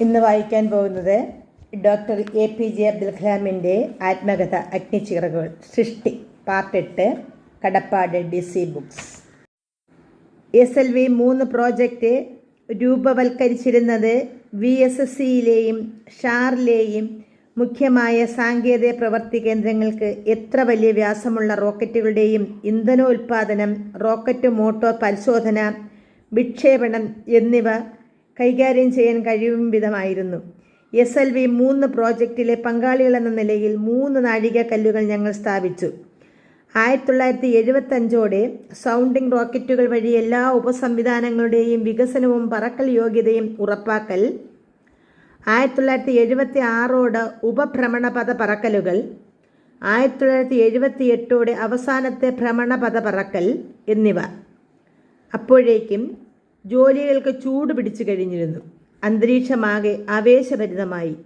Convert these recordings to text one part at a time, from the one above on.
ഇന്ന് വായിക്കാൻ പോകുന്നത് doctor A P J Abdul കലാമിന്റെ ആത്മകഥ അഗ്നിച്ചിറകുകൾ സൃഷ്ടി പാർട്ട് എട്ട് കടപ്പാട് D C books S L V മൂന്ന് പ്രോജക്റ്റ് രൂപവൽക്കരിച്ചിരുന്നത് വി എസ് എസ് സിയിലെയും ഷാറിലെയും മുഖ്യമായ സാങ്കേതിക പ്രവർത്തി കേന്ദ്രങ്ങൾക്ക് എത്ര വലിയ വ്യാസമുള്ള റോക്കറ്റുകളുടെയും ഇന്ധനോൽപാദനം റോക്കറ്റ് മോട്ടോർ പരിശോധന വിക്ഷേപണം എന്നിവ കൈകാര്യം ചെയ്യാൻ കഴിയും വിധമായിരുന്നു. എസ് എൽ വി മൂന്ന് പ്രോജക്റ്റിലെ പങ്കാളികളെന്ന നിലയിൽ മൂന്ന് നാഴികക്കല്ലുകൾ ഞങ്ങൾ സ്ഥാപിച്ചു. ആയിരത്തി തൊള്ളായിരത്തി എഴുപത്തഞ്ചോടെ സൗണ്ടിംഗ് റോക്കറ്റുകൾ വഴി എല്ലാ ഉപസംവിധാനങ്ങളുടെയും വികസനവും പറക്കൽ യോഗ്യതയും ഉറപ്പാക്കൽ. ആയിരത്തി തൊള്ളായിരത്തി എഴുപത്തി ആറോട് ഉപഭ്രമണപഥ പറക്കലുകൾ. ആയിരത്തി തൊള്ളായിരത്തി എഴുപത്തി എട്ടോടെ അവസാനത്തെ ഭ്രമണപഥ പറക്കൽ എന്നിവ. അപ്പോഴേക്കും ജോലികൾക്ക് ചൂട് പിടിച്ചു കഴിഞ്ഞിരുന്നു. അന്തരീക്ഷമാകെ ആവേശഭരിതമായി.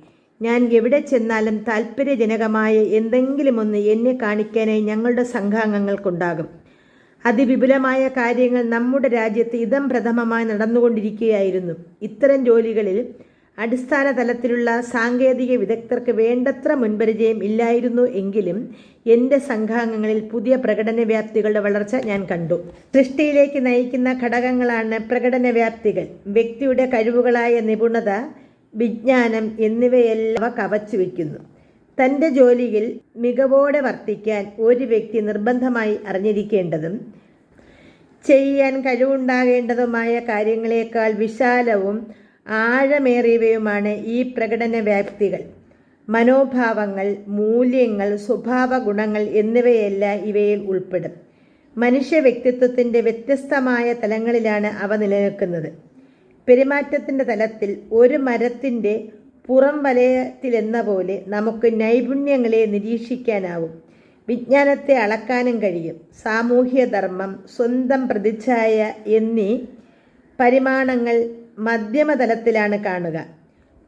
ഞാൻ എവിടെ ചെന്നാലും താല്പര്യജനകമായ എന്തെങ്കിലുമൊന്ന് എന്നെ കാണിക്കാനായി ഞങ്ങളുടെ സംഘാംഗങ്ങൾക്കുണ്ടാകും. അതിവിപുലമായ കാര്യങ്ങൾ നമ്മുടെ രാജ്യത്ത് ഇതം പ്രഥമമായി നടന്നുകൊണ്ടിരിക്കുകയായിരുന്നു. ഇത്തരം ജോലികളിൽ അടിസ്ഥാന തലത്തിലുള്ള സാങ്കേതിക വിദഗ്ധർക്ക് വേണ്ടത്ര മുൻപരിചയം ഇല്ലായിരുന്നു എങ്കിലും എന്റെ സംഘാംഗങ്ങളിൽ പുതിയ പ്രകടന വ്യാപ്തികളുടെ വളർച്ച ഞാൻ കണ്ടു. സൃഷ്ടിയിലേക്ക് നയിക്കുന്ന ഘടകങ്ങളാണ് പ്രകടന വ്യാപ്തികൾ വ്യക്തിയുടെ കഴിവുകളായ നിപുണത വിജ്ഞാനം എന്നിവയെല്ലാം കവച്ചു വയ്ക്കുന്നു. തന്റെ ജോലിയിൽ മികവോടെ വർത്തിക്കാൻ ഒരു വ്യക്തി നിർബന്ധമായി അറിഞ്ഞിരിക്കേണ്ടതും ചെയ്യാൻ കഴിവുണ്ടാകേണ്ടതുമായ കാര്യങ്ങളെക്കാൾ വിശാലവും ആഴമേറിയവയുമാണ് ഈ പ്രകടന വ്യാപ്തികൾ മനോഭാവങ്ങൾ മൂല്യങ്ങൾ സ്വഭാവ ഗുണങ്ങൾ എന്നിവയെല്ലാം ഇവയിൽ ഉൾപ്പെടും. മനുഷ്യ വ്യക്തിത്വത്തിന്റെ വ്യത്യസ്തമായ തലങ്ങളിലാണ് അവ നിലനിൽക്കുന്നത്. പെരുമാറ്റത്തിന്റെ തലത്തിൽ ഒരു മരത്തിന്റെ പുറം വലയത്തിലെന്ന പോലെ നമുക്ക് നൈപുണ്യങ്ങളെ നിരീക്ഷിക്കാനാവും. വിജ്ഞാനത്തെ അളക്കാനും കഴിയും. സാമൂഹ്യ ധർമ്മം സ്വന്തം പ്രതിച്ഛായ എന്നീ പരിമാണങ്ങൾ മധ്യമതലത്തിലാണ് കാണുക.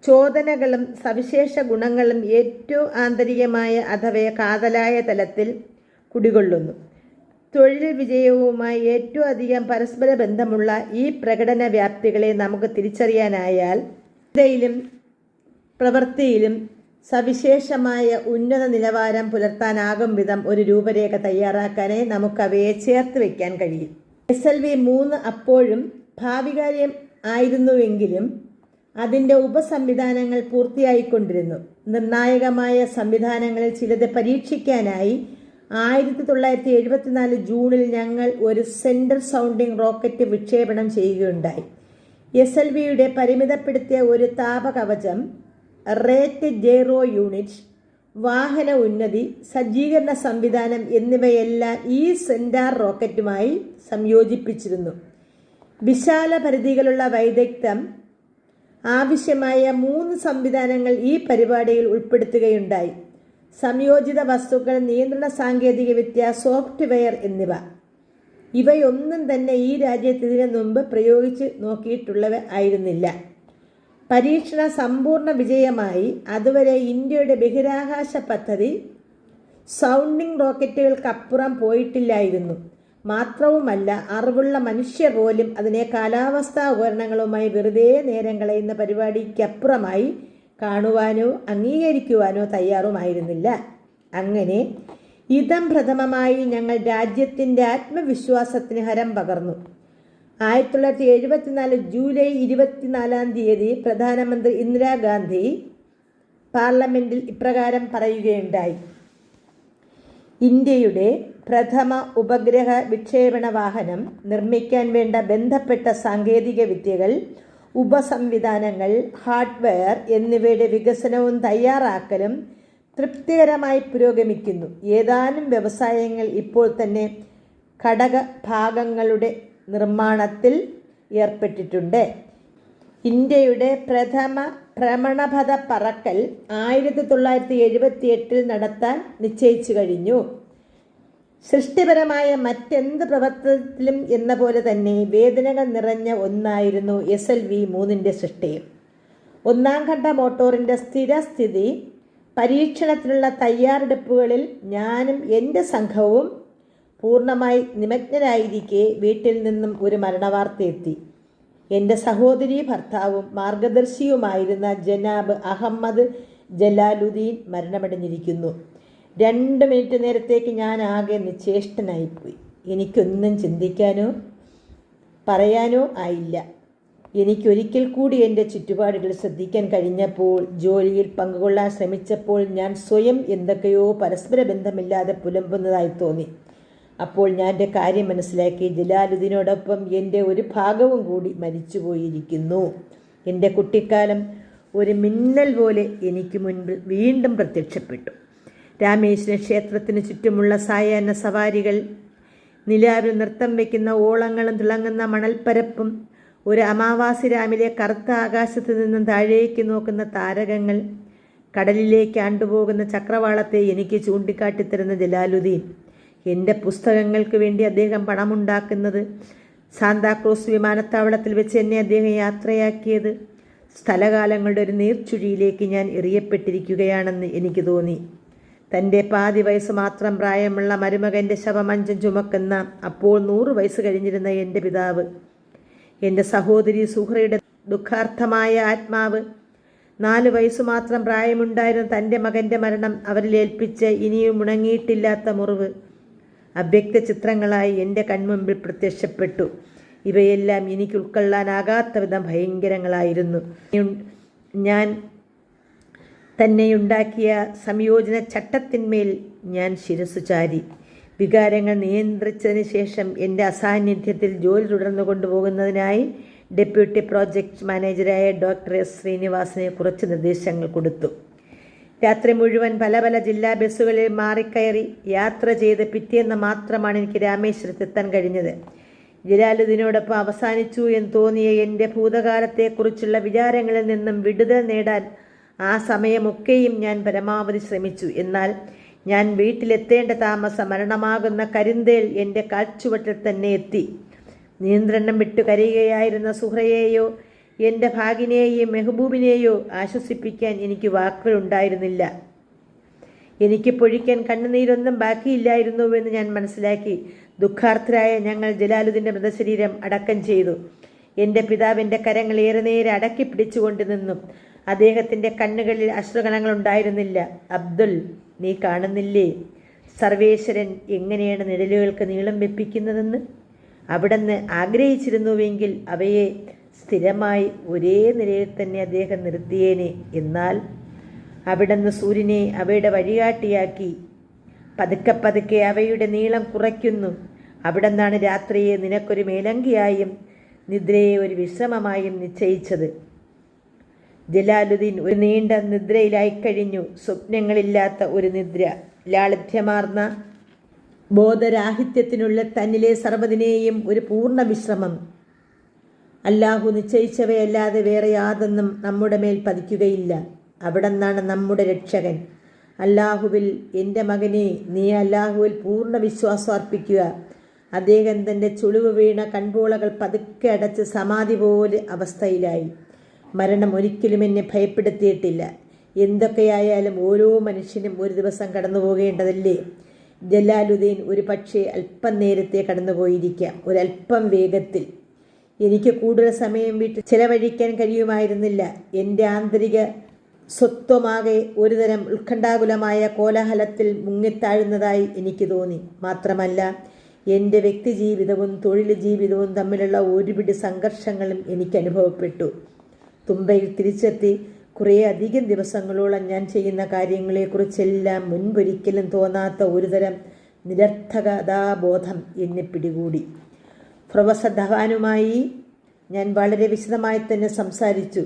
ചോദനകളും സവിശേഷ ഗുണങ്ങളും ഏറ്റവും ആന്തരികമായ അഥവാ കാതലായ തലത്തിൽ കുടികൊള്ളുന്നു. തൊഴിൽ വിജയവുമായി ഏറ്റവും അധികം പരസ്പര ബന്ധമുള്ള ഈ പ്രകടന വ്യാപ്തികളെ നമുക്ക് തിരിച്ചറിയാനായാൽ ചിന്തയിലും പ്രവൃത്തിയിലും സവിശേഷമായ ഉന്നത നിലവാരം പുലർത്താനാകും വിധം ഒരു രൂപരേഖ തയ്യാറാക്കാനേ നമുക്കവയെ ചേർത്ത് വയ്ക്കാൻ കഴിയും. എസ് എൽ വി മൂന്ന് അപ്പോഴും ഭാവികാര്യം ആയിരുന്നുവെങ്കിലും അതിന്റെ ഉപസംവിധാനങ്ങൾ പൂർത്തിയായിക്കൊണ്ടിരുന്നു. നിർണായകമായ സംവിധാനങ്ങളിൽ ചിലത് പരീക്ഷിക്കാനായി ആയിരത്തി തൊള്ളായിരത്തി എഴുപത്തിനാല് ജൂണിൽ ഞങ്ങൾ ഒരു സെൻട്രൽ സൗണ്ടിംഗ് റോക്കറ്റ് വിക്ഷേപണം ചെയ്യുകയുണ്ടായി. എസ് എൽ വിയുടെ പരിമിതപ്പെടുത്തിയ ഒരു താപകവചം റേറ്റ് ജെറോ യൂണിറ്റ് വാഹന ഉന്നതി സജ്ജീകരണ സംവിധാനം എന്നിവയെല്ലാം ഈ സെന്റാർ റോക്കറ്റുമായി സംയോജിപ്പിച്ചിരുന്നു. വിശാല പരിധികളുള്ള വൈദഗ്ധ്യം ആവശ്യമായ മൂന്ന് സംവിധാനങ്ങൾ ഈ പരിപാടിയിൽ ഉൾപ്പെടുത്തുകയുണ്ടായി. സംയോജിത വസ്തുക്കൾ നിയന്ത്രണ സാങ്കേതികവിദ്യ സോഫ്റ്റ്വെയർ എന്നിവ. ഇവയൊന്നും തന്നെ ഈ രാജ്യത്ത് ഇതിനു മുമ്പ് പ്രയോഗിച്ച് നോക്കിയിട്ടുള്ളവ ആയിരുന്നില്ല. പരീക്ഷണ സമ്പൂർണ വിജയമായി അതുവരെ ഇന്ത്യയുടെ ബഹിരാകാശ പദ്ധതി സൗണ്ടിംഗ് റോക്കറ്റുകൾക്കപ്പുറം പോയിട്ടില്ലായിരുന്നു. മാത്രവുമല്ല അറിവുള്ള മനുഷ്യർ പോലും അതിനെ കാലാവസ്ഥാ ഉപകരണങ്ങളുമായി വെറുതെ നേരം കളയുന്ന പരിപാടിക്കപ്പുറമായി കാണുവാനോ അംഗീകരിക്കുവാനോ തയ്യാറുമായിരുന്നില്ല. അങ്ങനെ ഇതം പ്രഥമമായി ഞങ്ങൾ രാജ്യത്തിന്റെ ആത്മവിശ്വാസത്തിന് ഹരം പകർന്നു. ആയിരത്തി തൊള്ളായിരത്തി എഴുപത്തിനാല് ജൂലൈ ഇരുപത്തിനാലാം തീയതി പ്രധാനമന്ത്രി ഇന്ദിരാഗാന്ധി പാർലമെന്റിൽ ഇപ്രകാരം പറയുകയുണ്ടായി. ഇന്ത്യയുടെ പ്രഥമ ഉപഗ്രഹ വിക്ഷേപണ വാഹനം നിർമ്മിക്കാൻ വേണ്ട ബന്ധപ്പെട്ട സാങ്കേതിക വിദ്യകൾ ഉപസംവിധാനങ്ങൾ ഹാർഡ്വെയർ എന്നിവയുടെ വികസനവും തയ്യാറാക്കലും തൃപ്തികരമായി പുരോഗമിക്കുന്നു. ഏതാനും വ്യവസായങ്ങൾ ഇപ്പോൾ തന്നെ ഘടക ഭാഗങ്ങളുടെ നിർമ്മാണത്തിൽ ഏർപ്പെട്ടിട്ടുണ്ട്. ഇന്ത്യയുടെ പ്രഥമ ഭ്രമണപഥ പറക്കൽ ആയിരത്തി തൊള്ളായിരത്തി എഴുപത്തി എട്ടിൽ നടത്താൻ നിശ്ചയിച്ചു കഴിഞ്ഞു. സൃഷ്ടിപരമായ മറ്റെന്ത് പ്രവർത്തനത്തിലും എന്ന പോലെ തന്നെ വേദനകൾ നിറഞ്ഞ ഒന്നായിരുന്നു എസ് എൽ വി മൂന്നിന്റെ സൃഷ്ടി. ഒന്നാം ഘട്ട മോട്ടോറിന്റെ സ്ഥിരസ്ഥിതി പരീക്ഷണത്തിനുള്ള തയ്യാറെടുപ്പുകളിൽ ഞാനും എന്റെ സംഘവും പൂർണമായി നിമഗ്നരായിരിക്കെ വീട്ടിൽ നിന്നും ഒരു മരണവാർത്ത എത്തി. എന്റെ സഹോദരി ഭർത്താവും മാർഗദർശിയുമായിരുന്ന ജനാബ് അഹമ്മദ് ജലാലുദ്ദീൻ മരണമടഞ്ഞിരിക്കുന്നു. രണ്ട് മിനിറ്റ് നേരത്തേക്ക് ഞാൻ ആകെ നിശ്ചേഷ്ടനായിപ്പോയി. എനിക്കൊന്നും ചിന്തിക്കാനോ പറയാനോ ആയില്ല. എനിക്കൊരിക്കൽ കൂടി എന്റെ ചുറ്റുപാടുകൾ ശ്രദ്ധിക്കാൻ കഴിഞ്ഞപ്പോൾ ജോലിയിൽ പങ്കുകൊള്ളാൻ ശ്രമിച്ചപ്പോൾ ഞാൻ സ്വയം എന്തൊക്കെയോ പരസ്പര ബന്ധമില്ലാതെ പുലമ്പുന്നതായി തോന്നി. അപ്പോൾ ഞാൻ എന്റെ കാര്യം മനസ്സിലാക്കി ജലാലുദ്ദീനോടൊപ്പം എന്റെ ഒരു ഭാഗവും കൂടി മരിച്ചുപോയിരിക്കുന്നു. എന്റെ കുട്ടിക്കാലം ഒരു മിന്നൽ പോലെ എനിക്ക് മുൻപിൽ വീണ്ടും പ്രത്യക്ഷപ്പെട്ടു. രാമേശ്വര ക്ഷേത്രത്തിന് ചുറ്റുമുള്ള സായാഹ്ന സവാരികൾ നിലാവിൽ നൃത്തം വയ്ക്കുന്ന ഓളങ്ങളും തിളങ്ങുന്ന മണൽപ്പരപ്പും ഒരു അമാവാസി രാമിലെ കറുത്ത ആകാശത്ത് നിന്നും താഴേക്ക് നോക്കുന്ന താരകങ്ങൾ കടലിലേക്ക് ആണ്ടുപോകുന്ന ചക്രവാളത്തെ എനിക്ക് ചൂണ്ടിക്കാട്ടിത്തരുന്ന ജലാലുദ്ദീൻ. എന്റെ പുസ്തകങ്ങൾക്ക് വേണ്ടി അദ്ദേഹം പണമുണ്ടാക്കുന്നത് സാന്താക്രോസ് വിമാനത്താവളത്തിൽ വെച്ച് എന്നെ അദ്ദേഹം യാത്രയാക്കിയത്. സ്ഥലകാലങ്ങളുടെ ഒരു നീർച്ചുഴിയിലേക്ക് ഞാൻ എറിയപ്പെട്ടിരിക്കുകയാണെന്ന് എനിക്ക് തോന്നി. തന്റെ പാതി വയസ്സ് മാത്രം പ്രായമുള്ള മരുമകന്റെ ശവമഞ്ചം ചുമക്കുന്ന അപ്പോൾ നൂറ് വയസ്സ് കഴിഞ്ഞിരുന്ന എന്റെ പിതാവ് എന്റെ സഹോദരി സുഹ്രയുടെ ദുഃഖാർത്ഥമായ ആത്മാവ്. നാല് വയസ്സ് മാത്രം പ്രായമുണ്ടായിരുന്ന തന്റെ മകന്റെ മരണം അവരിൽ ഏൽപ്പിച്ച് ഇനിയും ഉണങ്ങിയിട്ടില്ലാത്ത മുറിവ്. അവ്യക്ത ചിത്രങ്ങളായി എന്റെ കൺമുമ്പിൽ പ്രത്യക്ഷപ്പെട്ടു. ഇവയെല്ലാം എനിക്ക് ഉൾക്കൊള്ളാനാകാത്ത വിധം ഭയങ്കരങ്ങളായിരുന്നു. ഞാൻ തന്നെയുണ്ടാക്കിയ സംയോജന ചട്ടത്തിന്മേൽ ഞാൻ ശിരസു ചാരി. വികാരങ്ങൾ നിയന്ത്രിച്ചതിന് ശേഷം എന്റെ അസാന്നിധ്യത്തിൽ ജോലി തുടർന്നു കൊണ്ടുപോകുന്നതിനായി ഡെപ്യൂട്ടി പ്രോജക്റ്റ് മാനേജരായ ഡോക്ടർ എസ് ശ്രീനിവാസനെ കുറച്ച് നിർദ്ദേശങ്ങൾ കൊടുത്തു. രാത്രി മുഴുവൻ പല പല ജില്ലാ ബസ്സുകളിൽ മാറിക്കയറി യാത്ര ചെയ്ത് പിറ്റേന്ന് മാത്രമാണ് എനിക്ക് രാമേശ്വരത്തെത്താൻ കഴിഞ്ഞത്. ജലാലുദ്ദീനോടൊപ്പം അവസാനിച്ചു എന്ന് തോന്നിയ എന്റെ ഭൂതകാലത്തെക്കുറിച്ചുള്ള വിചാരങ്ങളിൽ നിന്നും വിടുതൽ നേടാൻ ആ സമയമൊക്കെയും ഞാൻ പരമാവധി ശ്രമിച്ചു. എന്നാൽ ഞാൻ വീട്ടിലെത്തേണ്ട താമസം മരണമാകുന്ന കരിന്തേൽ എന്റെ കാൽച്ചുവട്ടിൽ തന്നെ എത്തി. നിയന്ത്രണം വിട്ടു കരയുകയായിരുന്ന സുഹ്രയെയോ എന്റെ ഭാഗിനെയും മെഹബൂബിനെയോ ആശ്വസിപ്പിക്കാൻ എനിക്ക് വാക്കുകളുണ്ടായിരുന്നില്ല എനിക്ക് പൊഴിക്കാൻ കണ്ണുനീരൊന്നും ബാക്കിയില്ലായിരുന്നുവെന്ന് ഞാൻ മനസ്സിലാക്കി ദുഃഖാർത്ഥരായ ഞങ്ങൾ ജലാലുദ്ദീന്റെ മൃതശരീരം അടക്കം ചെയ്തു. എന്റെ പിതാവിന്റെ കരങ്ങൾ ഏറെ നേരെ അടക്കി പിടിച്ചുകൊണ്ട് നിന്നു. അദ്ദേഹത്തിന്റെ കണ്ണുകളിൽ അശ്രുകണങ്ങൾ ഉണ്ടായിരുന്നില്ല അബ്ദുൽ നീ കാണുന്നില്ലേ? സർവേശ്വരൻ എങ്ങനെയാണ് നിഴലുകൾക്ക് നീളം വെപ്പിക്കുന്നതെന്ന്? അവിടുന്ന് ആഗ്രഹിച്ചിരുന്നുവെങ്കിൽ അവയെ സ്ഥിരമായി ഒരേ നിലയിൽ തന്നെ അദ്ദേഹം നിർത്തിയേനെ. എന്നാൽ അവിടുന്ന് സൂര്യനെ അവയുടെ വഴികാട്ടിയാക്കി. പതുക്കെ പതുക്കെ അവയുടെ നീളം കുറയ്ക്കുന്നു. അവിടുന്നാണ് രാത്രിയെ നിനക്കൊരു മേലങ്കിയായും നിദ്രയെ ഒരു വിശ്രമമായും നിശ്ചയിച്ചത്. ജലാലുദ്ദീൻ ഒരു നീണ്ട നിദ്രയിലായിക്കഴിഞ്ഞു സ്വപ്നങ്ങളില്ലാത്ത ഒരു നിദ്ര. ലാളിത്യമാർന്ന ബോധരാഹിത്യത്തിനുള്ള തന്നിലെ സർവതിനെയും ഒരു പൂർണ വിശ്രമം. അല്ലാഹു നിശ്ചയിച്ചവയല്ലാതെ വേറെ യാതൊന്നും നമ്മുടെ മേൽ പതിക്കുകയില്ല. അവിടെ നിന്നാണ് നമ്മുടെ രക്ഷകൻ. അല്ലാഹുവിൽ എന്റെ മകനെ നീ അല്ലാഹുവിൽ പൂർണ വിശ്വാസം അർപ്പിക്കുക. അദ്ദേഹം തന്റെ ചുളിവ് വീണ കൺപോളകൾ പതുക്കെ അടച്ച് സമാധി പോലെ അവസ്ഥയിലായി. മരണം ഒരിക്കലും എന്നെ ഭയപ്പെടുത്തിയിട്ടില്ല. എന്തൊക്കെയായാലും ഓരോ മനുഷ്യനും ഒരു ദിവസം കടന്നു പോകേണ്ടതല്ലേ? ജലാലുദ്ദീൻ ഒരു പക്ഷേ അല്പം നേരത്തെ കടന്നുപോയിരിക്കാം ഒരല്പം വേഗത്തിൽ. എനിക്ക് കൂടുതൽ സമയം വീട്ടിൽ ചെലവഴിക്കാൻ കഴിയുമായിരുന്നില്ല. എന്റെ ആന്തരിക സ്വത്വമാകെ ഒരുതരം ഉത്കണ്ഠാകുലമായ കോലാഹലത്തിൽ മുങ്ങിത്താഴുന്നതായി എനിക്ക് തോന്നി. മാത്രമല്ല എന്റെ വ്യക്തിജീവിതവും തൊഴിൽ ജീവിതവും തമ്മിലുള്ള ഒരുപിടി സംഘർഷങ്ങളും എനിക്ക് അനുഭവപ്പെട്ടു. തുമ്പയിൽ തിരിച്ചെത്തി കുറേ അധികം ദിവസങ്ങളോളം ഞാൻ ചെയ്യുന്ന കാര്യങ്ങളെക്കുറിച്ചെല്ലാം മുൻപൊരിക്കലും തോന്നാത്ത ഒരുതരം നിരർത്ഥകതാബോധം എന്നെ പിടികൂടി. പ്രൊഫസർ ധവാനുമായി ഞാൻ വളരെ വിശദമായി തന്നെ സംസാരിച്ചു.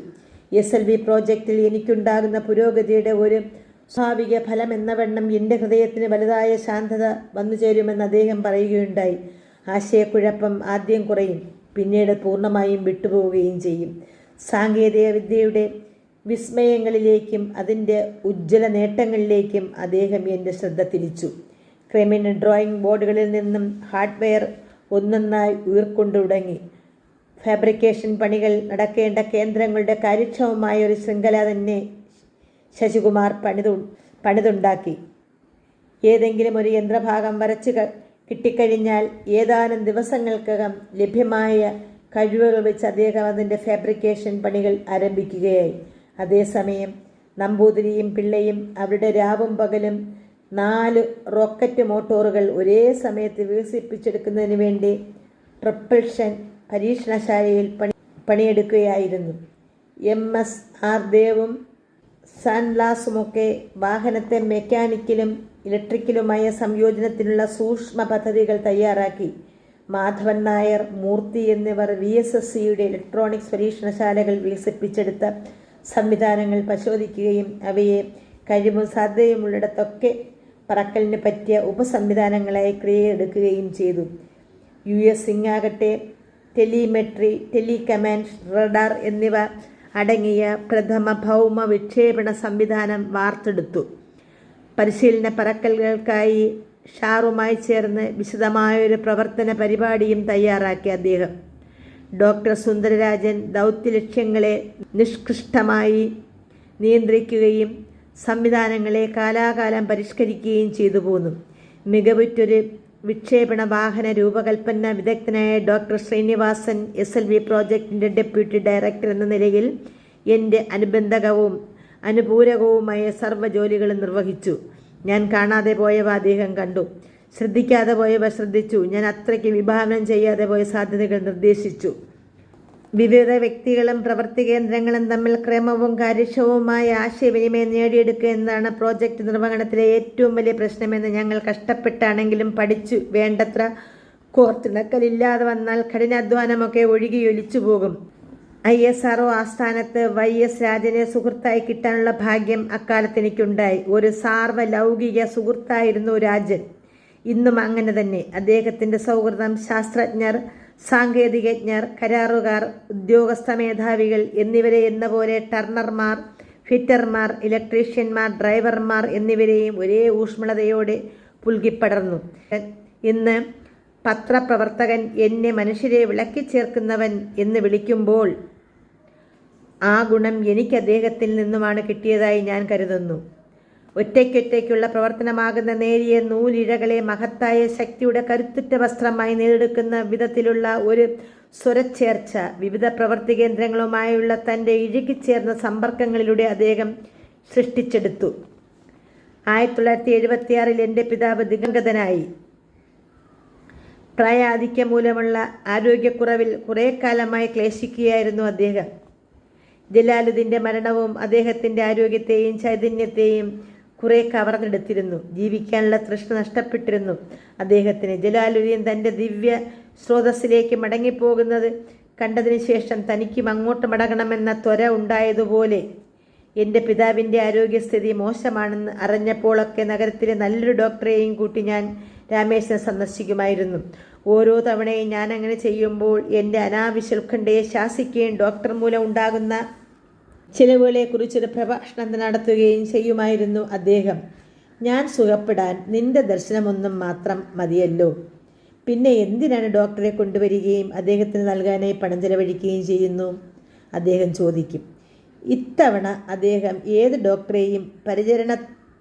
എസ് എൽ വി പ്രോജക്റ്റിൽ എനിക്കുണ്ടാകുന്ന പുരോഗതിയുടെ ഒരു സ്വാഭാവിക ഫലം എന്ന വണ്ണം എന്റെ ഹൃദയത്തിന് വലുതായ ശാന്തത വന്നു ചേരുമെന്ന് അദ്ദേഹം പറയുകയുണ്ടായി. ആശയക്കുഴപ്പം ആദ്യം കുറയും പിന്നീട് പൂർണമായും വിട്ടുപോവുകയും ചെയ്യും. സാങ്കേതിക വിദ്യയുടെ വിസ്മയങ്ങളിലേക്കും അതിന്റെ ഉജ്ജ്വല നേട്ടങ്ങളിലേക്കും അദ്ദേഹം എന്റെ ശ്രദ്ധ തിരിച്ചു. ക്രമേണ ഡ്രോയിങ് ബോർഡുകളിൽ നിന്നും ഹാർഡ്വെയർ ഒന്നൊന്നായി ഉയർക്കൊണ്ടു തുടങ്ങി. ഫാബ്രിക്കേഷൻ പണികൾ നടക്കേണ്ട കേന്ദ്രങ്ങളുടെ കാര്യക്ഷമമായ ഒരു ശൃംഖല തന്നെ ശശികുമാർ പണിതു പണിതുണ്ടാക്കി. ഏതെങ്കിലും ഒരു യന്ത്രഭാഗം വരച്ച് കിട്ടിക്കഴിഞ്ഞാൽ ഏതാനും ദിവസങ്ങൾക്കകം ലഭ്യമായ കഴിവുകൾ വെച്ച് അദ്ദേഹം അതിന്റെ ഫാബ്രിക്കേഷൻ പണികൾ ആരംഭിക്കുകയായി. അതേസമയം നമ്പൂതിരിയും പിള്ളയും അവരുടെ രാവും പകലും നാല് റോക്കറ്റ് മോട്ടോറുകൾ ഒരേ സമയത്ത് വികസിപ്പിച്ചെടുക്കുന്നതിന് വേണ്ടി പ്രപ്പൽഷൻ പരീക്ഷണശാലയിൽ പണി പണിയെടുക്കുകയായിരുന്നു. എം എസ് ആർ ദേവും സാൻലാസുമൊക്കെ വാഹനത്തെ മെക്കാനിക്കലും ഇലക്ട്രിക്കലുമായ സംയോജനത്തിനുള്ള സൂക്ഷ്മ പദ്ധതികൾ തയ്യാറാക്കി. മാധവൻ നായർ മൂർത്തി എന്നിവർ വി എസ് എസ് സിയുടെ ഇലക്ട്രോണിക്സ് പരീക്ഷണശാലകൾ വികസിപ്പിച്ചെടുത്ത സംവിധാനങ്ങൾ പരിശോധിക്കുകയും അവയെ കഴിവും സാധ്യതയുമുള്ളിടത്തൊക്കെ പറക്കലിന് പറ്റിയ ഉപസംവിധാനങ്ങളായി ക്രിയയെടുക്കുകയും ചെയ്തു. യു എസ് സിംഗാകട്ടെ ടെലിമെട്രി ടെലികമാൻഡ് റഡാർ എന്നിവ അടങ്ങിയ പ്രഥമ ഭൗമ വിക്ഷേപണ സംവിധാനം വാർത്തെടുത്തു. പരിശീലന പറക്കലുകൾക്കായി ഷാറുമായി ചേർന്ന് വിശദമായൊരു പ്രവർത്തന പരിപാടിയും തയ്യാറാക്കി അദ്ദേഹം. ഡോക്ടർ സുന്ദരരാജൻ ദൗത്യ ലക്ഷ്യങ്ങളെ നിഷ്കൃഷ്ടമായി നിയന്ത്രിക്കുകയും സംവിധാനങ്ങളെ കാലാകാലം പരിഷ്കരിക്കുകയും ചെയ്തു പോന്നു. മികവുറ്റൊരു വിക്ഷേപണ വാഹന രൂപകൽപ്പന വിദഗ്ധനായ doctor Srinivasan S L V പ്രോജക്റ്റിന്റെ ഡെപ്യൂട്ടി ഡയറക്ടർ എന്ന നിലയിൽ എന്റെ അനുബന്ധകവും അനുപൂരകവുമായ സർവ ജോലികളും നിർവഹിച്ചു. ഞാൻ കാണാതെ പോയവ അദ്ദേഹം കണ്ടു. ശ്രദ്ധിക്കാതെ പോയവ ശ്രദ്ധിച്ചു. ഞാൻ അത്രയ്ക്ക് വിഭാവനം ചെയ്യാതെ പോയ സാധ്യതകൾ നിർദ്ദേശിച്ചു. വിവിധ വ്യക്തികളും പ്രവൃത്തി കേന്ദ്രങ്ങളും തമ്മിൽ ക്രമവും കാര്യക്ഷമവുമായ ആശയവിനിമയം നേടിയെടുക്കുക എന്നതാണ് പ്രോജക്റ്റ് നിർവഹണത്തിലെ ഏറ്റവും വലിയ പ്രശ്നമെന്ന് ഞങ്ങൾ കഷ്ടപ്പെട്ടാണെങ്കിലും പഠിച്ചു വേണ്ടത്ര കോർത്തിണക്കലില്ലാതെ വന്നാൽ കഠിനാധ്വാനമൊക്കെ ഒഴുകിയൊലിച്ചു പോകും ഐ എസ് ആർ ആസ്ഥാനത്ത് വൈ എസ് രാജനെ സുഹൃത്തായി കിട്ടാനുള്ള ഭാഗ്യം അക്കാലത്ത് എനിക്കുണ്ടായി ഒരു സാർവലൗകിക സുഹൃത്തായിരുന്നു രാജൻ. ഇന്നും അങ്ങനെ തന്നെ. അദ്ദേഹത്തിന്റെ സൗഹൃദം ശാസ്ത്രജ്ഞർ സാങ്കേതികജ്ഞർ കരാറുകാർ ഉദ്യോഗസ്ഥ മേധാവികൾ എന്നിവരെ എന്ന പോലെ ടർണർമാർ ഫിറ്റർമാർ ഇലക്ട്രീഷ്യന്മാർ ഡ്രൈവർമാർ എന്നിവരെയും ഒരേ ഊഷ്മളതയോടെ പുൽകിപ്പടർന്നു. ഇന്ന് പത്രപ്രവർത്തകൻ എന്നെ മനുഷ്യരെ വിളക്കി ചേർക്കുന്നവൻ എന്ന് വിളിക്കുമ്പോൾ ആ ഗുണം എനിക്ക് അദ്ദേഹത്തിൽ നിന്നുമാണ് കിട്ടിയതായി ഞാൻ കരുതുന്നു. ഒറ്റയ്ക്കൊറ്റയ്ക്കുള്ള പ്രവർത്തനമാകുന്ന നേരിയ നൂലിഴകളെ മഹത്തായ ശക്തിയുടെ കരുത്തുറ്റ വസ്ത്രമായി നേടിയെടുക്കുന്ന വിധത്തിലുള്ള ഒരു സ്വരച്ചേർച്ച വിവിധ പ്രവൃത്തി കേന്ദ്രങ്ങളുമായുള്ള തന്റെ ഇഴുകിച്ചേർന്ന സമ്പർക്കങ്ങളിലൂടെ അദ്ദേഹം സൃഷ്ടിച്ചെടുത്തു. ആയിരത്തി തൊള്ളായിരത്തി എഴുപത്തിയാറിൽ എന്റെ പിതാവ് ദിഗംഗതനായി പ്രായാധിക്യം മൂലമുള്ള ആരോഗ്യക്കുറവിൽ കുറേ കാലമായി ക്ലേശിക്കുകയായിരുന്നു അദ്ദേഹം. ജലാലുദ്ദീന്റെ മരണവും അദ്ദേഹത്തിന്റെ ആരോഗ്യത്തെയും ചൈതന്യത്തെയും കുറെ കവർന്നെടുത്തിരുന്നു. ജീവിക്കാനുള്ള തൃഷ്ണ നഷ്ടപ്പെട്ടിരുന്നു. അദ്ദേഹത്തിന് ജലാലുദ്ദീൻ തന്റെ ദിവ്യ സ്രോതസ്സിലേക്ക് മടങ്ങിപ്പോകുന്നത് കണ്ടതിന് ശേഷം തനിക്കും അങ്ങോട്ട് മടങ്ങണമെന്ന ത്വര ഉണ്ടായതുപോലെ എന്റെ പിതാവിന്റെ ആരോഗ്യസ്ഥിതി മോശമാണെന്ന് അറിഞ്ഞപ്പോഴൊക്കെ നഗരത്തിലെ നല്ലൊരു ഡോക്ടറെയും കൂട്ടി ഞാൻ രാമേശനെ സന്ദർശിക്കുമായിരുന്നു. ഓരോ തവണയും ഞാൻ അങ്ങനെ ചെയ്യുമ്പോൾ എന്റെ അനാവശ്യ ഉത്കണ്ഠയെ ശാസിക്കുകയും ഡോക്ടർ മൂലം ഉണ്ടാകുന്ന ചിലവുകളെക്കുറിച്ചൊരു പ്രഭാഷണം നടത്തുകയും ചെയ്യുമായിരുന്നു അദ്ദേഹം. ഞാൻ സുഖപ്പെടാൻ നിന്റെ ദർശനമൊന്നും മാത്രം മതിയല്ലോ. പിന്നെ എന്തിനാണ് ഡോക്ടറെ കൊണ്ടുവരികയും അദ്ദേഹത്തിന് നൽകാനായി പണം ചെലവഴിക്കുകയും ചെയ്യുന്നു? അദ്ദേഹം ചോദിക്കും. ഇത്തവണ അദ്ദേഹം ഏത് ഡോക്ടറെയും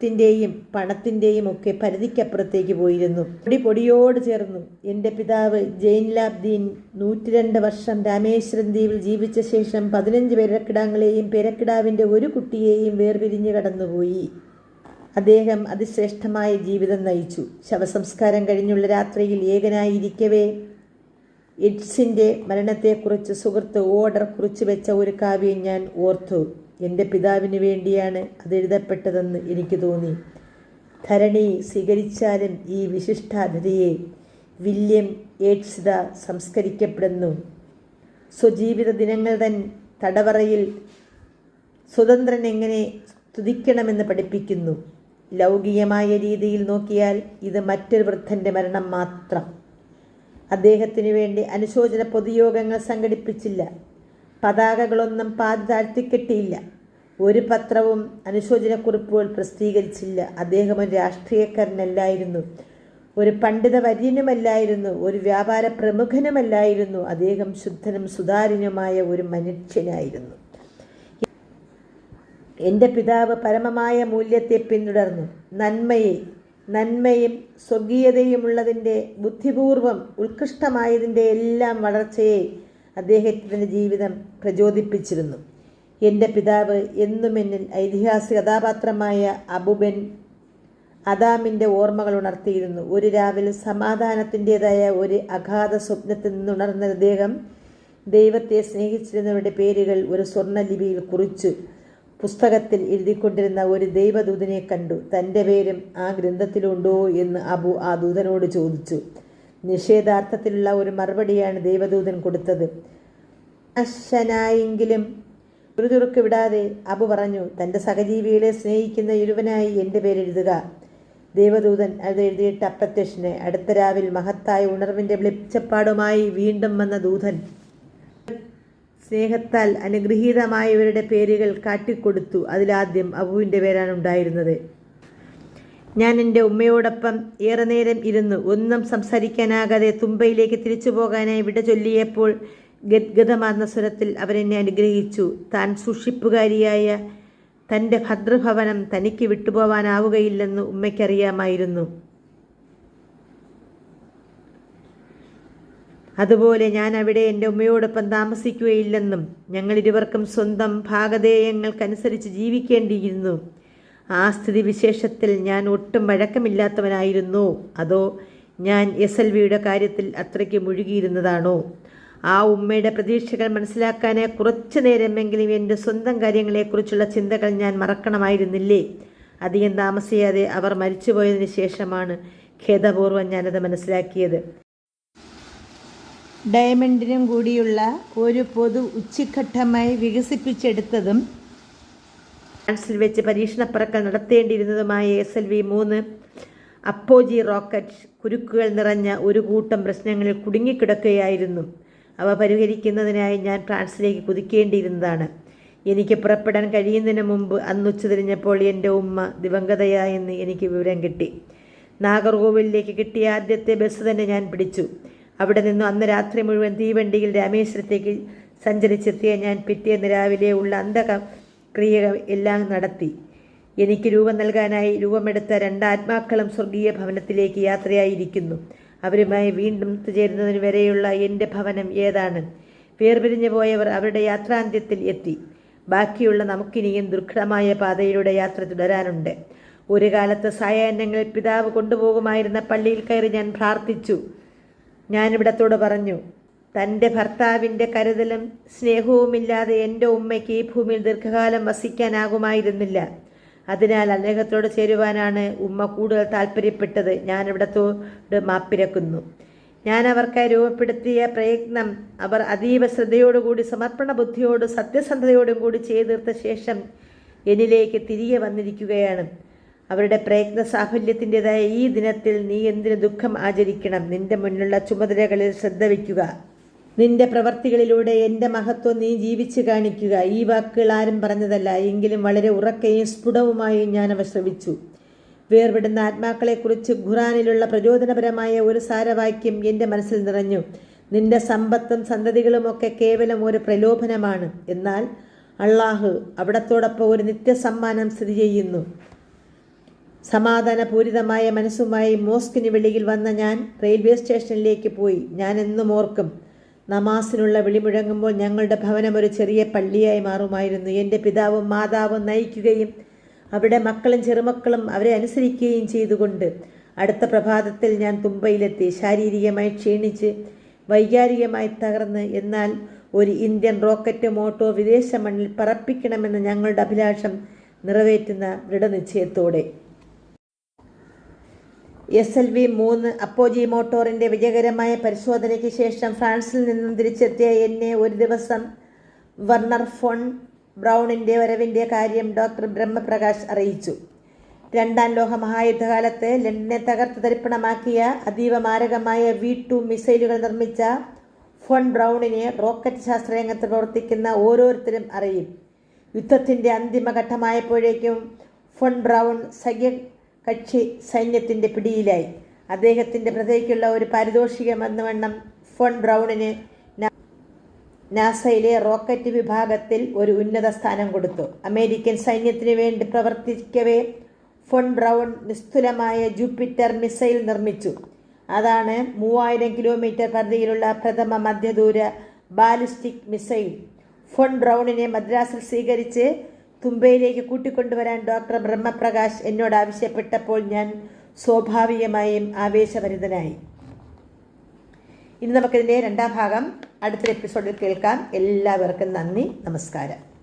പരിചരണത്തിന്റെയും പണത്തിന്റെയും ഒക്കെ പരിധിക്കപ്പുറത്തേക്ക് പോയിരുന്നു. പൊടി പൊടിയോട് ചേർന്നു. എന്റെ പിതാവ് ജൈൻലാബ്ദീൻ നൂറ്റിരണ്ട് വർഷം രാമേശ്വരൻ ദ്വീപിൽ ജീവിച്ച ശേഷം പതിനഞ്ച് പേരക്കിടാങ്ങളെയും പേരക്കിടാവിന്റെ ഒരു കുട്ടിയെയും വേർപിരിഞ്ഞ് കടന്നുപോയി. അദ്ദേഹം അതിശ്രേഷ്ഠമായ ജീവിതം നയിച്ചു. ശവസംസ്കാരം കഴിഞ്ഞുള്ള രാത്രിയിൽ ഏകനായിരിക്കവേ എഡ്സിന്റെ മരണത്തെക്കുറിച്ച് സുഹൃത്ത് ഓർഡർ കുറിച്ചു വെച്ച ഒരു കാവ്യം ഞാൻ ഓർത്തു. എന്റെ പിതാവിന് വേണ്ടിയാണ് അത് എഴുതപ്പെട്ടതെന്ന് എനിക്ക് തോന്നി. ധരണി സ്വീകരിച്ചാലും ഈ വിശിഷ്ടാതിഥിയെ വില്യം ഏഡ്സിത സംസ്കരിക്കപ്പെടുന്നു. സ്വജീവിത ദിനങ്ങൾ തൻ തടവറയിൽ സ്വതന്ത്രൻ എങ്ങനെ സ്തുതിക്കണമെന്ന് പഠിപ്പിക്കുന്നു. ലൗകികമായ രീതിയിൽ നോക്കിയാൽ ഇത് മറ്റൊരു വൃദ്ധന്റെ മരണം മാത്രം. അദ്ദേഹത്തിനു വേണ്ടി അനുശോചന പൊതുയോഗങ്ങൾ സംഘടിപ്പിച്ചില്ല. പതാകകളൊന്നും പാതി താഴ്ത്തിക്കെട്ടിയില്ല ഒരു പത്രവും അനുശോചനക്കുറിപ്പുകൾ പ്രസിദ്ധീകരിച്ചില്ല. അദ്ദേഹം ഒരു രാഷ്ട്രീയക്കാരനല്ലായിരുന്നു. ഒരു പണ്ഡിത വര്യനുമല്ലായിരുന്നു ഒരു വ്യാപാര പ്രമുഖനുമല്ലായിരുന്നു അദ്ദേഹം ശുദ്ധനും സുതാര്യനുമായ ഒരു മനുഷ്യനായിരുന്നു. എന്റെ പിതാവ് പരമമായ മൂല്യത്തെ പിന്തുടർന്നു. നന്മയെ നന്മയും സ്വർഗീയതയുമുള്ളതിന്റെ ബുദ്ധിപൂർവം ഉത്കൃഷ്ടമായതിന്റെ എല്ലാം വളർച്ചയെ അദ്ദേഹത്തിന്റെ ജീവിതം പ്രചോദിപ്പിച്ചിരുന്നു. എന്റെ പിതാവ് എന്നും എന്നിൽ ഐതിഹാസിക കഥാപാത്രമായ അബുബൻ അദാമിന്റെ ഓർമ്മകൾ ഉണർത്തിയിരുന്നു. ഒരു രാവിലെ സമാധാനത്തിന്റെതായ ഒരു അഗാധ സ്വപ്നത്തിൽ നിന്നുണർന്ന അദ്ദേഹം ദൈവത്തെ സ്നേഹിച്ചിരുന്നവരുടെ പേരുകൾ ഒരു സ്വർണലിപിയിൽ കുറിച്ചു. പുസ്തകത്തിൽ എഴുതിക്കൊണ്ടിരുന്ന ഒരു ദൈവദൂതനെ കണ്ടു. തന്റെ പേരും ആ ഗ്രന്ഥത്തിലുണ്ടോ? എന്ന് അബു ആ ദൂതനോട് ചോദിച്ചു. നിഷേധാർത്ഥത്തിലുള്ള ഒരു മറുപടിയാണ് ദൈവദൂതൻ കൊടുത്തത്. അശ്വനായെങ്കിലും ഒരു ചുറുക്ക് വിടാതെ അബു പറഞ്ഞു തന്റെ സഹജീവികളെ സ്നേഹിക്കുന്ന ഇരുവനായി എന്റെ പേരെഴുതുക ദേവദൂതൻ അത് എഴുതിയിട്ട് അപ്രത്യക്ഷനെ അടുത്ത രാവിൽ മഹത്തായ ഉണർവിന്റെ വെളിച്ചപ്പാടുമായി വീണ്ടും വന്ന ദൂതൻ സ്നേഹത്താൽ അനുഗ്രഹീതമായവരുടെ പേരുകൾ കാട്ടിക്കൊടുത്തു. അതിലാദ്യം അബുവിന്റെ പേരാണ് ഉണ്ടായിരുന്നത്. ഞാൻ എന്റെ ഉമ്മയോടൊപ്പം ഏറെ നേരം ഇരുന്നു. ഒന്നും സംസാരിക്കാനാകാതെ തുമ്പയിലേക്ക് തിരിച്ചു പോകാനായി വിട ചൊല്ലിയപ്പോൾ ഗദ്ഗതമാർന്ന സ്വരത്തിൽ അവരെന്നെ അനുഗ്രഹിച്ചു. താൻ സൂക്ഷിപ്പുകാരിയായ തന്റെ ഭദ്രഭവനം തനിക്ക് വിട്ടുപോവാനാവുകയില്ലെന്ന് ഉമ്മയ്ക്കറിയാമായിരുന്നു. അതുപോലെ ഞാൻ അവിടെ എന്റെ ഉമ്മയോടൊപ്പം താമസിക്കുകയില്ലെന്നും ഞങ്ങൾ ഇരുവർക്കും സ്വന്തം ഭാഗധേയങ്ങൾക്കനുസരിച്ച് ജീവിക്കേണ്ടിയിരുന്നു. ആ സ്ഥിതിവിശേഷത്തിൽ ഞാൻ ഒട്ടും വഴക്കമില്ലാത്തവനായിരുന്നു. അതോ ഞാൻ എസ് എൽ വിയുടെ കാര്യത്തിൽ അത്രയ്ക്ക് മുഴുകിയിരുന്നതാണോ? ആ ഉമ്മയുടെ പ്രതീക്ഷകൾ മനസ്സിലാക്കാൻ കുറച്ചു നേരമെങ്കിലും എന്റെ സ്വന്തം കാര്യങ്ങളെക്കുറിച്ചുള്ള ചിന്തകൾ ഞാൻ മറക്കണമായിരുന്നില്ലേ? അധികം താമസിയാതെ അവർ മരിച്ചുപോയതിന് ശേഷമാണ് ഖേദപൂർവം ഞാനത് മനസ്സിലാക്കിയത്. ഡയമണ്ടിനും കൂടിയുള്ള ഒരു പൊതു ഉച്ചിഘട്ടമായി വികസിപ്പിച്ചെടുത്തതും ഫ്രാൻസിൽ വെച്ച് പരീക്ഷണപ്പറക്കൽ നടത്തേണ്ടിയിരുന്നതുമായ എസ് എൽ വി മൂന്ന് അപ്പോജി റോക്കറ്റ് കുരുക്കുകൾ നിറഞ്ഞ ഒരു കൂട്ടം പ്രശ്നങ്ങളിൽ കുടുങ്ങിക്കിടക്കുകയായിരുന്നു. അവ പരിഹരിക്കുന്നതിനായി ഞാൻ ഫ്രാൻസിലേക്ക് കുതിക്കേണ്ടിയിരുന്നതാണ്. എനിക്ക് പുറപ്പെടാൻ കഴിയുന്നതിന് മുമ്പ് അന്ന് ഉച്ചതിരിഞ്ഞപ്പോൾ എന്റെ ഉമ്മ ദിവംഗതയായെന്ന് എനിക്ക് വിവരം കിട്ടി. നാഗർകോവിലേക്ക് കിട്ടിയ ആദ്യത്തെ ബസ് തന്നെ ഞാൻ പിടിച്ചു. അവിടെ നിന്നും അന്ന് രാത്രി മുഴുവൻ തീവണ്ടിയിൽ രാമേശ്വരത്തേക്ക് സഞ്ചരിച്ചെത്തിയ ഞാൻ പിറ്റേന്ന് രാവിലെ ഉള്ള അന്ധക്രിയ എല്ലാം നടത്തി. എനിക്ക് രൂപം നൽകാനായി രൂപമെടുത്ത രണ്ടാത്മാക്കളും സ്വർഗീയ ഭവനത്തിലേക്ക് യാത്രയായിരിക്കുന്നു. അവരുമായി വീണ്ടും ഒത്തുചേരുന്നതിന് വരെയുള്ള എന്റെ ഭവനം ഏതാണ്? വേർപിരിഞ്ഞു പോയവർ അവരുടെ യാത്രാന്ത്യത്തിൽ എത്തി. ബാക്കിയുള്ള നമുക്കിനിയും ദുർഘടമായ പാതയിലൂടെ യാത്ര തുടരാനുണ്ട്. ഒരു കാലത്ത് സായാഹ്നങ്ങളിൽ പിതാവ് കൊണ്ടുപോകുമായിരുന്ന പള്ളിയിൽ കയറി ഞാൻ പ്രാർത്ഥിച്ചു. ഞാനിവിടത്തോട് പറഞ്ഞു തന്റെ ഭർത്താവിന്റെ കരുതലും സ്നേഹവുമില്ലാതെ എന്റെ ഉമ്മയ്ക്ക് ഈ ഭൂമിയിൽ ദീർഘകാലം വസിക്കാനാകുമായിരുന്നില്ല. അതിനാൽ അദ്ദേഹത്തോട് ചേരുവാനാണ് ഉമ്മ കൂടുതൽ താല്പര്യപ്പെട്ടത് ഞാനിവിടത്തോട് മാപ്പിരക്കുന്നു. ഞാൻ അവർക്കായി രൂപപ്പെടുത്തിയ പ്രയത്നം അവർ അതീവ ശ്രദ്ധയോടുകൂടി സമർപ്പണ ബുദ്ധിയോടും സത്യസന്ധതയോടും കൂടി ചെയ്തു തീർത്ത ശേഷം എന്നിലേക്ക് തിരികെ വന്നിരിക്കുകയാണ്. അവരുടെ പ്രയത്ന സാഫല്യത്തിന്റെതായ ഈ ദിനത്തിൽ നീ എന്തിനു ദുഃഖം ആചരിക്കണം? നിന്റെ മുന്നിലുള്ള ചുമതലകളിൽ ശ്രദ്ധ വയ്ക്കുക നിന്റെ പ്രവർത്തികളിലൂടെ എന്റെ മഹത്വം നീ ജീവിച്ചു കാണിക്കുക. ഈ വാക്കുകൾ ആരും പറഞ്ഞതല്ല. എങ്കിലും വളരെ ഉറക്കയും സ്ഫുടവുമായും ഞാൻ അവ ശ്രവിച്ചു. വേർപെടുന്ന ആത്മാക്കളെക്കുറിച്ച് ഖുറാനിലുള്ള പ്രചോദനപരമായ ഒരു സാരവാക്യം എന്റെ മനസ്സിൽ നിറഞ്ഞു. നിന്റെ സമ്പത്തും സന്തതികളുമൊക്കെ കേവലം ഒരു പ്രലോഭനമാണ്. എന്നാൽ അള്ളാഹു അവിടത്തോടൊപ്പം ഒരു നിത്യസമ്മാനം സ്ഥിതി ചെയ്യുന്നു. സമാധാനപൂരിതമായ മനസ്സുമായി മോസ്കിന് വെളിയിൽ വന്ന ഞാൻ റെയിൽവേ സ്റ്റേഷനിലേക്ക് പോയി. ഞാൻ എന്നും ഓർക്കും നമാസിനുള്ള വിളിമുഴങ്ങുമ്പോൾ ഞങ്ങളുടെ ഭവനം ഒരു ചെറിയ പള്ളിയായി മാറുമായിരുന്നു. എന്റെ പിതാവും മാതാവും നയിക്കുകയും അവിടെ മക്കളും ചെറുമക്കളും അവരെ അനുസരിക്കുകയും ചെയ്തുകൊണ്ട് അടുത്ത പ്രഭാതത്തിൽ ഞാൻ തുമ്പയിലെത്തി ശാരീരികമായി ക്ഷീണിച്ച് വൈകാരികമായി തകർന്ന് എന്നാൽ ഒരു ഇന്ത്യൻ റോക്കറ്റ് മോട്ടോ വിദേശ മണ്ണിൽ പറപ്പിക്കണമെന്ന ഞങ്ങളുടെ അഭിലാഷം നിറവേറ്റുന്ന ദൃഢനിശ്ചയത്തോടെ എസ് എൽ വി മൂന്ന് അപ്പോജി മോട്ടോറിന്റെ വിജയകരമായ പരിശോധനയ്ക്ക് ശേഷം ഫ്രാൻസിൽ നിന്നും തിരിച്ചെത്തിയ എന്നെ ഒരു ദിവസം വർണർ ഫോൺ ബ്രൗണിന്റെ വരവിന്റെ കാര്യം ഡോക്ടർ ബ്രഹ്മപ്രകാശ് അറിയിച്ചു. രണ്ടാം ലോക മഹായുദ്ധകാലത്ത് ലണ്ടനെ തകർത്ത് തരിപ്പണമാക്കിയ അതീവ മാരകമായ വി ടു മിസൈലുകൾ നിർമ്മിച്ച ഫോൺ ബ്രൗണിനെ റോക്കറ്റ് ശാസ്ത്രരംഗത്ത് പ്രവർത്തിക്കുന്ന ഓരോരുത്തരും അറിയും. യുദ്ധത്തിന്റെ അന്തിമഘട്ടമായപ്പോഴേക്കും ഫോൺ ബ്രൗൺ സഖ്യ കക്ഷി സൈന്യത്തിന്റെ പിടിയിലായി. അദ്ദേഹത്തിന്റെ പ്രതിയ്ക്കുള്ള ഒരു പാരിതോഷികമെന്ന വണ്ണം ഫോൺ ബ്രൗണിന് നാസയിലെ റോക്കറ്റ് വിഭാഗത്തിൽ ഒരു ഉന്നത സ്ഥാനം കൊടുത്തു. അമേരിക്കൻ സൈന്യത്തിന് വേണ്ടി പ്രവർത്തിക്കവേ ഫോൺ ബ്രൗൺ നിസ്തുലമായ ജൂപ്പിറ്റർ മിസൈൽ നിർമ്മിച്ചു. അതാണ് മൂവായിരം കിലോമീറ്റർ പരിധിയിലുള്ള പ്രഥമ മധ്യദൂര ബാലിസ്റ്റിക് മിസൈൽ. ഫോൺ ബ്രൗണിനെ മദ്രാസിൽ സ്വീകരിച്ച് തുമ്പയിലേക്ക് കൂട്ടിക്കൊണ്ടുവരാൻ ഡോക്ടർ ബ്രഹ്മപ്രകാശ് എന്നോട് ആവശ്യപ്പെട്ടപ്പോൾ ഞാൻ സ്വാഭാവികമായും ആവേശഭരിതനായി. ഇനി നമുക്കിതിന്റെ രണ്ടാം ഭാഗം അടുത്ത എപ്പിസോഡിൽ കേൾക്കാം. എല്ലാവർക്കും നന്ദി. നമസ്കാരം.